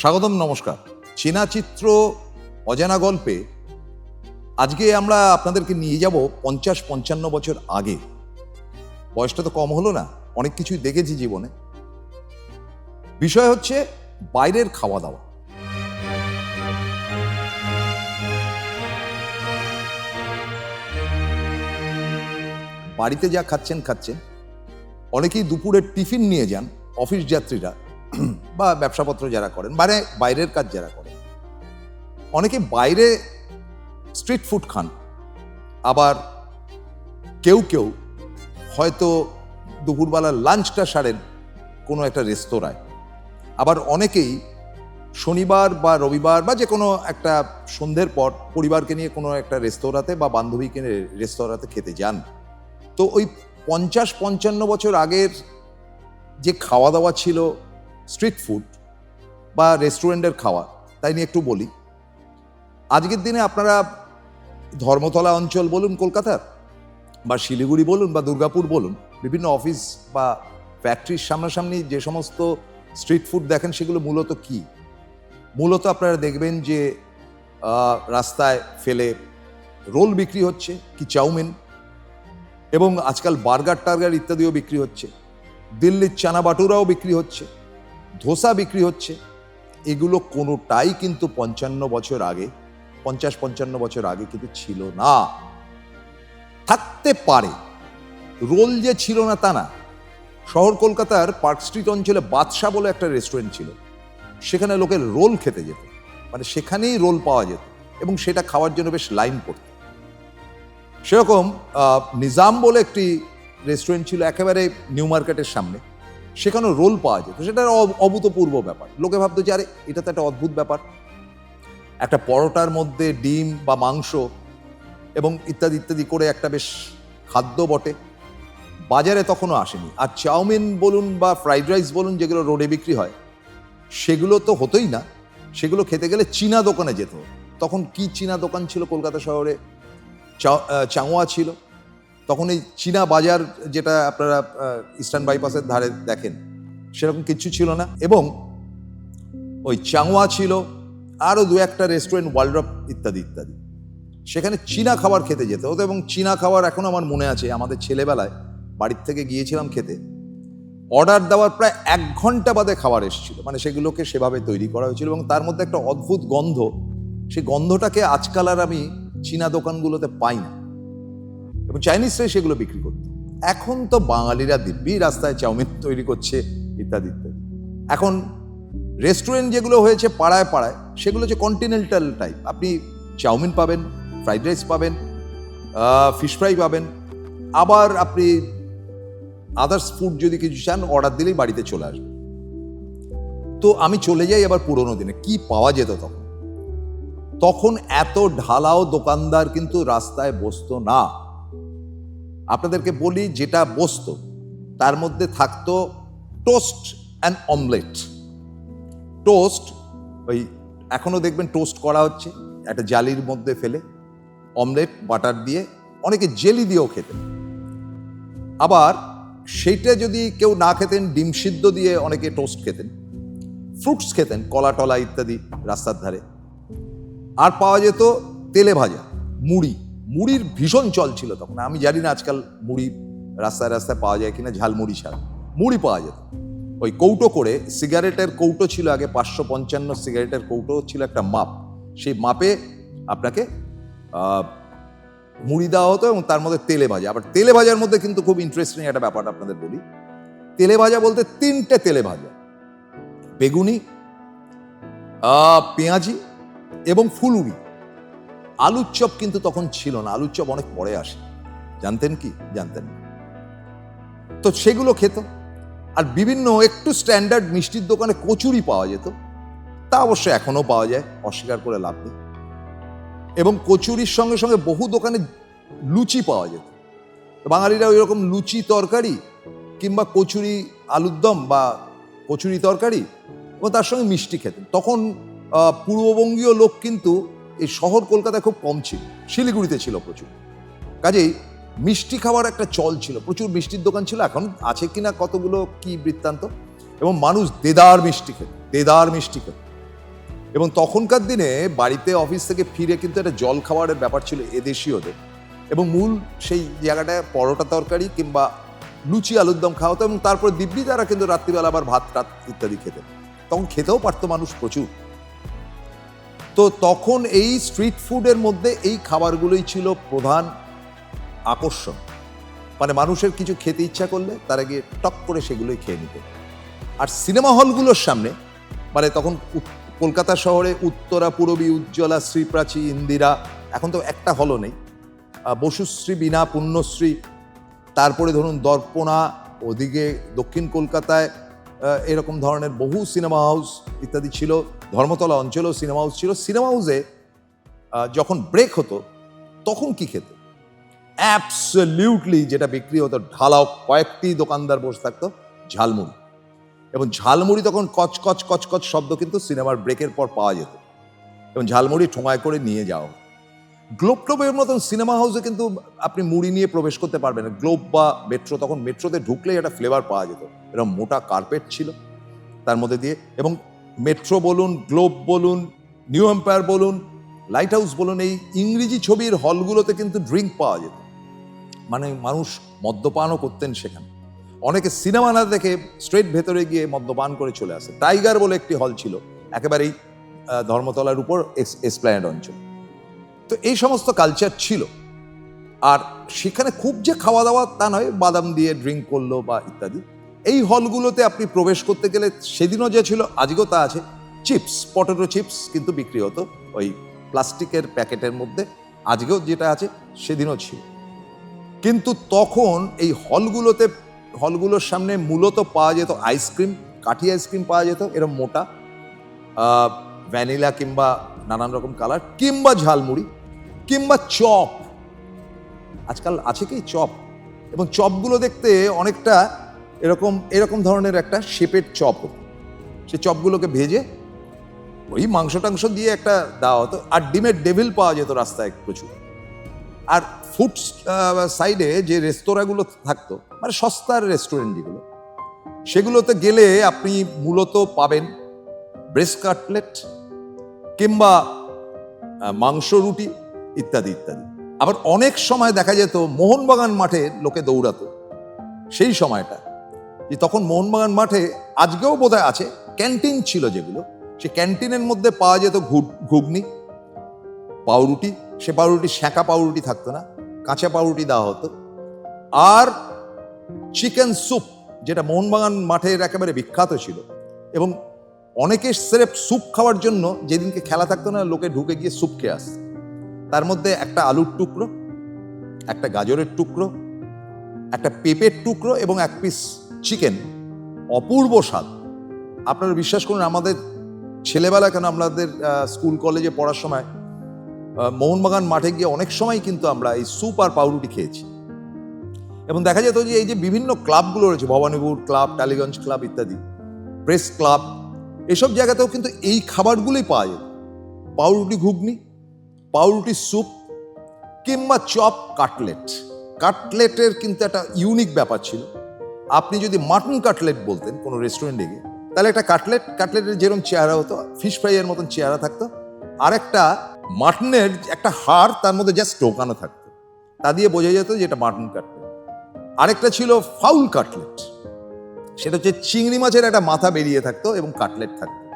স্বাগতম, নমস্কার। চেনা চিত্র অজানা গল্পে আজকে আমরা আপনাদেরকে নিয়ে যাব পঞ্চাশ পঞ্চান্ন বছর আগে। বয়সটা তো কম হলো না, অনেক কিছুই দেখেছি জীবনে। বিষয় হচ্ছে বাইরের খাওয়া দাওয়া বাড়িতে যা খাচ্ছেন খাচ্ছেন। অনেকেই দুপুরের টিফিন নিয়ে যান, অফিস যাত্রীরা। বা ব্যবসাপত্র যারা করেন মানে বাইরের কাজ যারা করেন। অনেকে বাইরে স্ট্রিট ফুড খান, আবার কেউ কেউ হয়তো দুপুরবেলা লাঞ্চটা সারেন কোনো একটা রেস্তোরাঁয় আবার অনেকেই শনিবার বা রবিবার বা যে কোনো একটা সন্ধ্যের পর পরিবারকে নিয়ে কোনো একটা রেস্তোরাঁতে বা বান্ধবীকে নিয়ে রেস্তোরাঁতে খেতে যান। তো ওই পঞ্চাশ পঞ্চান্ন বছর আগের যে খাওয়া দাওয়া ছিল স্ট্রিট ফুড বা রেস্টুরেন্টের খাওয়া, তাই নিয়ে একটু বলি। আজকের দিনে আপনারা ধর্মতলা অঞ্চল বলুন, কলকাতার বা শিলিগুড়ি বলুন বা দুর্গাপুর বলুন, বিভিন্ন অফিস বা ফ্যাক্টরির সামনাসামনি যে সমস্ত স্ট্রিট ফুড দেখেন, সেগুলো মূলত কি? মূলত আপনারা দেখবেন যে রাস্তায় ফেলে রোল বিক্রি হচ্ছে, কি চাউমিন, এবং আজকাল বার্গার টার্গার ইত্যাদিও বিক্রি হচ্ছে। দিল্লির চানা বাটুরাও বিক্রি হচ্ছে। ধোসা বিক্রি হচ্ছে। এগুলো কোনোটাই কিন্তু পঞ্চান্ন বছর আগে, পঞ্চাশ পঞ্চান্ন বছর আগে কিন্তু ছিল না। থাকতে পারে। রোল যে ছিল না তা না। শহর কলকাতার পার্ক স্ট্রিট অঞ্চলে বাদশা বলে একটা রেস্টুরেন্ট ছিল। সেখানে লোকের রোল খেতে যেত। মানে সেখানেই রোল পাওয়া যেত এবং সেটা খাওয়ার জন্য বেশ লাইন পড়ত। সেরকম নিজাম বলে একটি রেস্টুরেন্ট ছিল একেবারে নিউ মার্কেটের সামনে। সেখানেও রোল পাওয়া যেত। সেটা অভূতপূর্ব ব্যাপার। লোকে ভাবতো যে আরে এটা তো একটা অদ্ভুত ব্যাপার। একটা পরোটার মধ্যে ডিম বা মাংস এবং ইত্যাদি ইত্যাদি করে একটা বেশ খাদ্য বটে। বাজারে তখনও আসেনি। আর চাউমিন বলুন বা ফ্রাইড রাইস বলুন যেগুলো রোডে বিক্রি হয় সেগুলো তো হতোই না। সেগুলো খেতে গেলে চীনা দোকানে যেত। তখন কি চীনা দোকান ছিল? কলকাতা শহরে চা- আহ, ছিল। তখন এই চীনা বাজার যেটা আপনারা ইস্টার্ন বাইপাসের ধারে দেখেন, সেরকম কিচ্ছু ছিল না। এবং ওই চাঙোয়া ছিল আরও দু একটা রেস্টুরেন্ট ওয়ার্ল্ড ইত্যাদি ইত্যাদি। সেখানে চীনা খাবার খেতে যেতে হতো এবং চীনা খাবার এখন আমার মনে আছে, আমাদের ছেলেবেলায় বাড়ির থেকে গিয়েছিলাম খেতে, অর্ডার দেওয়ার প্রায় এক ঘণ্টা বাদে খাবার এসেছিল। মানে সেগুলোকে সেভাবে তৈরি করা হয়েছিল এবং তার মধ্যে একটা অদ্ভুত গন্ধ, সেই গন্ধটাকে আজকাল আর আমি চীনা দোকানগুলোতে পাই না। এবং চাইনিজরাই সেগুলো বিক্রি করত। এখন তো বাঙালিরা দিব্যি রাস্তায় চাউমিন তৈরি করছে, ইত্যাদি ইত্যাদি। এখন রেস্টুরেন্ট যেগুলো হয়েছে পাড়ায় পাড়ায়, সেগুলো হচ্ছে কন্টিনেন্টাল টাইপ আপনি চাউমিন পাবেন ফ্রাইড রাইস পাবেন ফিশ ফ্রাই পাবেন। আবার আপনি আদার্স ফুড যদি কিছু চান অর্ডার দিলেই বাড়িতে চলে আসবে। তো আমি চলে যাই আবার পুরোনো দিনে। কি পাওয়া যেত তখন? তখন এত ঢালাও দোকানদার কিন্তু রাস্তায় বসতো না। আপনাদেরকে বলি যেটা বসতো, তার মধ্যে থাকতো টোস্ট অ্যান্ড অমলেট। টোস্ট, ওই এখনও দেখবেন টোস্ট করা হচ্ছে, একটা জালির মধ্যে ফেলে অমলেট, বাটার দিয়ে অনেকে জেলি দিয়েও খেতেন আবার সেইটা যদি কেউ না খেতেন, ডিম সিদ্ধ দিয়ে অনেকে টোস্ট খেতেন, ফ্রুটস খেতেন, কলা, টলা ইত্যাদি রাস্তার ধারে। আর পাওয়া যেত তেলে ভাজা, মুড়ি। মুড়ির ভীষণ চল ছিল তখন। আমি জানি না আজকাল মুড়ি রাস্তায় রাস্তায় পাওয়া যায় কিনা, ঝালমুড়ি ছাড়া। মুড়ি পাওয়া যেত। ওই কৌটো করে, সিগারেটের কৌটো ছিল আগে, পাঁচশো পঞ্চান্ন সিগারেটের কৌটো ছিল একটা মাপ। সেই মাপে আপনাকে মুড়ি দেওয়া হতো এবং তার মধ্যে তেলে ভাজা। আবার তেলে ভাজার মধ্যে কিন্তু খুব ইন্টারেস্টিং একটা ব্যাপার আপনাদের বলি। তেলে ভাজা বলতে তিনটে তেলে ভাজা। বেগুনি পেঁয়াজি এবং ফুলুরি। আলুর চপ কিন্তু তখন ছিল না, আলুর চপ অনেক পরে আসে। জানতেন কি? জানতেন। তো সেগুলো খেত। আর বিভিন্ন একটু স্ট্যান্ডার্ড মিষ্টির দোকানে কচুরি পাওয়া যেত। তা অবশ্য এখনও পাওয়া যায়, অস্বীকার করে লাভ নেই। এবং কচুরির সঙ্গে সঙ্গে বহু দোকানে লুচি পাওয়া যেত। বাঙালিরা ওই রকম লুচি তরকারি কিংবা কচুরি আলুর দম বা কচুরি তরকারি, এবং তার সঙ্গে মিষ্টি খেতেন। তখন পূর্ববঙ্গীয় লোক কিন্তু এই শহর কলকাতায় খুব কম ছিল, শিলিগুড়িতে ছিল প্রচুর। কাজেই মিষ্টি খাওয়ার একটা চল ছিল, প্রচুর মিষ্টির দোকান ছিল, এখন আছে কিনা কতগুলো কি বৃত্তান্ত? এবং মানুষ দেদার মিষ্টি খেত, দেদার মিষ্টি খেত। এবং তখনকার দিনে বাড়িতে অফিস থেকে ফিরে কিন্তু একটা জল খাবারের ব্যাপার ছিল এদেশীয়দের। এবং মূল সেই জায়গাটায় পরোটা তরকারি কিংবা লুচি, আলুর দম খাওয়া হতো এবং তারপর দিব্যি তারা কিন্তু রাত্রিবেলা আবার ভাত টাত ইত্যাদি খেতেন। তখন খেতেও পারতো মানুষ প্রচুর। তো তখন এই স্ট্রিট ফুডের মধ্যে এই খাবারগুলোই ছিল প্রধান আকর্ষণ। মানে মানুষের কিছু খেতে ইচ্ছা করলে তারা গিয়ে টক করে সেগুলোই খেয়ে নিত। আর সিনেমা হলগুলোর সামনে মানে তখন কলকাতা শহরে উত্তরা, পূরবী, উজ্জ্বলা, শ্রীপ্রাচী, ইন্দিরা, এখন তো একটা হলও নেই। বসুশ্রী বিনা পুণ্যশ্রী, তারপরে ধরুন দর্পণা, ওদিকে দক্ষিণ কলকাতায় এরকম ধরনের বহু সিনেমা হাউস ইত্যাদি ছিল। ধর্মতলা অঞ্চলেও সিনেমা হাউস ছিল। সিনেমা হাউসে যখন ব্রেক হতো, তখন কি খেত? অ্যাবসলিউটলি যেটা বিক্রি হতো, ঢালাও কয়েকটি দোকানদার বসে থাকতো, ঝালমুড়ি। এবং ঝালমুড়ি তখন কচ কচ কচ কচ শব্দ কিন্তু সিনেমার ব্রেকের পর পাওয়া যেত। এবং ঝালমুড়ি ঠোঙায় করে নিয়ে যাওয়া। গ্লোব টোবের মতন সিনেমা হাউসে কিন্তু আপনি মুড়ি নিয়ে প্রবেশ করতে পারবেন না। গ্লোব বা মেট্রো তখন মেট্রোতে ঢুকলেই একটা ফ্লেভার পাওয়া যেত। এরকম মোটা কার্পেট ছিল তার মধ্যে দিয়ে। এবং মেট্রো বলুন, গ্লোব বলুন, নিউ এম্পায়ার বলুন লাইট হাউস বলুন, এই ইংরেজি ছবির হলগুলোতে কিন্তু ড্রিঙ্ক পাওয়া যেত। মানে মানুষ মদ্যপানও করতেন সেখানে। অনেকে সিনেমা না দেখে স্ট্রেট ভেতরে গিয়ে মদ্যপান করে চলে আসে। টাইগার বলে একটি হল ছিল, একেবারেই ধর্মতলার উপর এসপ্ল্যানেড অঞ্চল। তো এই সমস্ত কালচার ছিল। আর সেখানে খুব যে খাওয়া দাওয়া তা নয়, বাদাম দিয়ে ড্রিঙ্ক করল বা ইত্যাদি। এই হলগুলোতে আপনি প্রবেশ করতে গেলে সেদিনও যে ছিল, আজকেও তা আছে। চিপস, পটেটো চিপস কিন্তু বিক্রি হতো ওই প্লাস্টিকের প্যাকেটের মধ্যে। আজকেও যেটা আছে, সেদিনও ছিল। কিন্তু তখন এই হলগুলোতে, হলগুলোর সামনে মূলত পাওয়া যেত আইসক্রিম, কাঠি আইসক্রিম পাওয়া যেত এরকম মোটা ভ্যানিলা কিংবা নানান রকম কালার, কিংবা ঝালমুড়ি, কিংবা চপ। আজকাল আছে কি চপ? এবং চপগুলো দেখতে অনেকটা এরকম এরকম ধরনের একটা শেপের চপ। সে চপগুলোকে ভেজে ওই মাংস টাংস দিয়ে একটা দেওয়া হতো। আর ডিমের ডেভিল পাওয়া যেত রাস্তায় প্রচুর। আর ফুড সাইডে যে রেস্তোরাঁগুলো থাকতো মানে সস্তার রেস্টুরেন্ট যেগুলো, সেগুলোতে গেলে আপনি মূলত পাবেন ব্রেস্ট কাটলেট কিংবা মাংস রুটি ইত্যাদি ইত্যাদি। আবার অনেক সময় দেখা যেত মোহনবাগান মাঠে লোকে দৌড়াতো। সেই সময়টা। যে তখন মোহনবাগান মাঠে আজকেও বোধহয় আছে, ক্যান্টিন ছিল যেগুলো। সে ক্যান্টিনের মধ্যে পাওয়া যেত ঘুগনি, পাউরুটি, সে পাউরুটি সেঁকা পাউরুটি থাকতো না, কাঁচা পাউরুটি দেওয়া হতো। আর চিকেন স্যুপ, যেটা মোহনবাগান মাঠের একেবারে বিখ্যাত ছিল। এবং অনেকে স্রেফ স্যুপ খাওয়ার জন্য যেদিনকে খেলা থাকতো না, লোকে ঢুকে গিয়ে স্যুপ খেয়ে আসতো। তার মধ্যে একটা আলুর টুকরো, একটা গাজরের টুকরো, একটা পেঁপের টুকরো এবং এক পিস চিকেন অপূর্ব স্বাদ। আপনারা বিশ্বাস করুন, আমাদের ছেলেবেলা কেন আমাদের স্কুল, কলেজে পড়ার সময় মোহনবাগান মাঠে গিয়ে অনেক সময় কিন্তু আমরা এই স্যুপ আর পাউরুটি খেয়েছি। এবং দেখা যেত যে এই যে বিভিন্ন ক্লাবগুলো রয়েছে, ভবানীপুর ক্লাব, টালিগঞ্জ ক্লাব ইত্যাদি, প্রেস ক্লাব, এসব জায়গাতেও কিন্তু এই খাবারগুলোই পাওয়া যেত। পাউরুটি ঘুগনি, পাউরুটি স্যুপ, কিংবা চপ কাটলেট। কাটলেটের কিন্তু একটা ইউনিক ব্যাপার ছিল। আপনি যদি মাটন কাটলেট বলতেন কোনো রেস্টুরেন্টে গিয়ে, তাহলে একটা কাটলেট, কাটলেটের যেরকম চেহারা হতো ফিশ ফ্রাইয়ের মতন চেহারা থাকতো। আর একটা মাটনের একটা হাড়, তার মধ্যে জাস্ট ঢোকানো থাকতো। তা দিয়ে বোঝা যেত যে এটা মাটন কাটলেট। আরেকটা ছিল ফাউল কাটলেট। সেটা হচ্ছে চিংড়ি মাছের একটা মাথা বেরিয়ে থাকতো এবং কাটলেট থাকতো।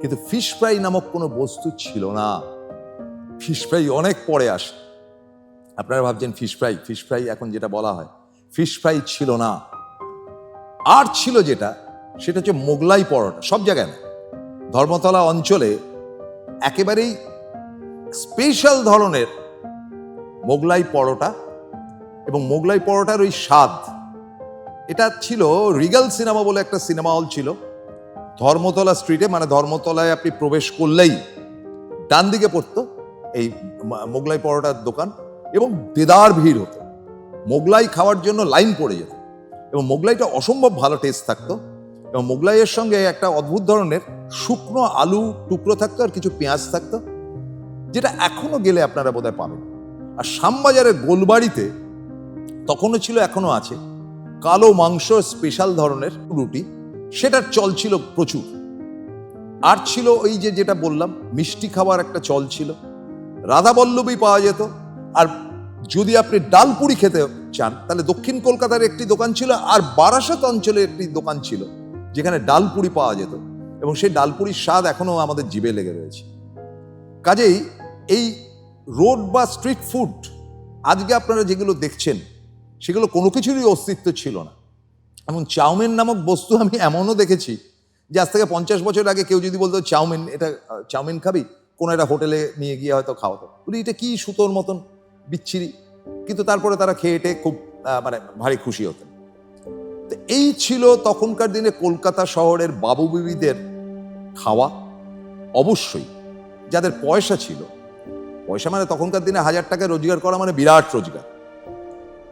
কিন্তু ফিশ ফ্রাই নামক কোনো বস্তু ছিল না। ফিশ ফ্রাই অনেক পরে আসে। আপনারা ভাবছেন ফিশ ফ্রাই ফিশ ফ্রাই এখন যেটা বলা হয় ফিশ ফ্রাই ছিল না। আর ছিল যেটা, সেটা হচ্ছে মোগলাই পরোটা, সব জায়গায় না। ধর্মতলা অঞ্চলে একেবারেই স্পেশাল ধরনের মোগলাই পরোটা এবং মোগলাই পরোটার ওই স্বাদ, এটা ছিল রিগাল সিনেমা বলে একটা সিনেমা হল ছিল। ধর্মতলা স্ট্রিটে মানে ধর্মতলায় আপনি প্রবেশ করলেই ডান দিকে পড়তো এই মোগলাই পরোটার দোকান এবং দেদার ভিড় হতো। মোগলাই খাওয়ার জন্য লাইন পড়ে যেত। এবং মোগলাইটা অসম্ভব ভালো টেস্ট থাকতো। এবং মোগলাইয়ের সঙ্গে একটা অদ্ভুত ধরনের শুকনো আলু টুকরো থাকতো আর কিছু পেঁয়াজ থাকতো, যেটা এখনও গেলে আপনারা বোধহয় পাবেন। আর শ্যামবাজারের গোলবাড়িতে তখনও ছিল এখনও আছে, কালো মাংস স্পেশাল ধরনের রুটি, সেটার চল ছিল প্রচুর। আর ছিল ওই যে যেটা বললাম, মিষ্টি খাবার একটা চল ছিল। রাধাবল্লভী পাওয়া যেত, আর যদি আপনি ডালপুরি খেতে চান, তাহলে দক্ষিণ কলকাতার একটি দোকান ছিল আর বারাসাত অঞ্চলে একটি দোকান ছিল, যেখানে ডালপুরি পাওয়া যেত। এবং সেই ডালপুরির স্বাদ এখনও আমাদের জিভে লেগে রয়েছে। কাজেই এই রোড বা স্ট্রিট ফুড, আজকে আপনারা যেগুলো দেখছেন, সেগুলো কোনো কিছুরই অস্তিত্ব ছিল না। এমন চাউমিন নামক বস্তু আমি এমনও দেখেছি, যে আজ থেকে পঞ্চাশ বছর আগে কেউ যদি বলতো, চাউমিন, এটা, চাউমিন খাবি? কোনো একটা হোটেলে নিয়ে গিয়ে হয়তো খাওয়াতো। বলি, এটা কি সুতোর মতন? বিচ্ছিরি। কিন্তু তারপরে তারা খেয়ে টেয়ে খুব মানে ভারী খুশি হতেন। তো এই ছিল তখনকার দিনে কলকাতা শহরের বাবু বিবিদের খাওয়া। অবশ্যই যাদের পয়সা ছিল। পয়সা মানে তখনকার দিনে হাজার টাকা রোজগার করা মানে বিরাট রোজগার।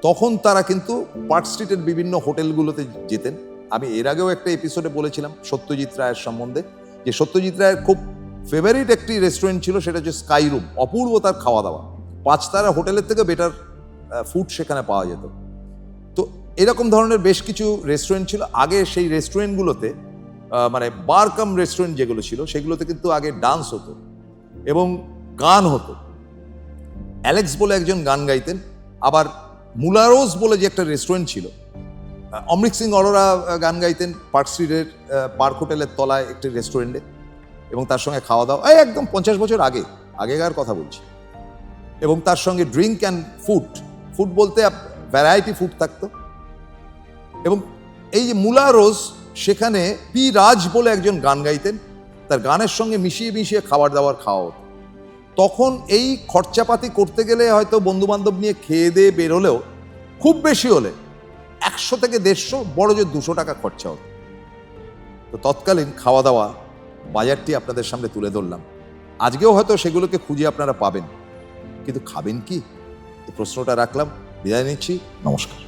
তখন তারা কিন্তু পার্ক স্ট্রিটের বিভিন্ন হোটেলগুলোতে যেতেন। আমি এর আগেও একটা এপিসোডে বলেছিলাম সত্যজিৎ রায়ের সম্বন্ধে, যে সত্যজিৎ রায়ের খুব ফেভারিট একটি রেস্টুরেন্ট ছিল, সেটা হচ্ছে স্কাই রুম অপূর্ব তার খাওয়া দাওয়া। পাঁচতারা হোটেলের থেকে বেটার ফুড সেখানে পাওয়া যেত। তো এরকম ধরনের বেশ কিছু রেস্টুরেন্ট ছিল। আগে সেই রেস্টুরেন্টগুলোতে মানে বার কাম রেস্টুরেন্ট যেগুলো ছিল, সেগুলোতে কিন্তু আগে ডান্স হতো এবং গান হতো। অ্যালেক্স বলে একজন গান গাইতেন, আবার মুলারোজ বলে যে একটা রেস্টুরেন্ট ছিল অমৃত সিং অরোরা গান গাইতেন। পার্ক স্ট্রিটের পার্ক হোটেলের তলায় একটি রেস্টুরেন্টে এবং তার সঙ্গে খাওয়া দাওয়া। একদম পঞ্চাশ বছর আগে, আগেকার কথা বলছি। এবং তার সঙ্গে ড্রিঙ্ক অ্যান্ড ফুড ফুড বলতে ভ্যারাইটি ফুড থাকতো। এবং এই যে মুলা রোজ, সেখানে পি রাজ বলে একজন গান গাইতেন, তার গানের সঙ্গে মিশিয়ে মিশিয়ে খাবার দাবার খাওয়া হতো। তখন এই খরচাপাতি করতে গেলে হয়তো বন্ধু বান্ধব নিয়ে খেয়ে দিয়ে বেরোলেও খুব বেশি হলে একশো থেকে দেড়শো, বড় যে দুশো টাকা খরচা হতো। তো তৎকালীন খাওয়া দাওয়া বাজারটি আপনাদের সামনে তুলে ধরলাম। আজকেও হয়তো সেগুলোকে খুঁজে আপনারা পাবেন। কিন্তু খাবেন কি? প্রশ্নটা রাখলাম বিদায় নিচ্ছি নমস্কার।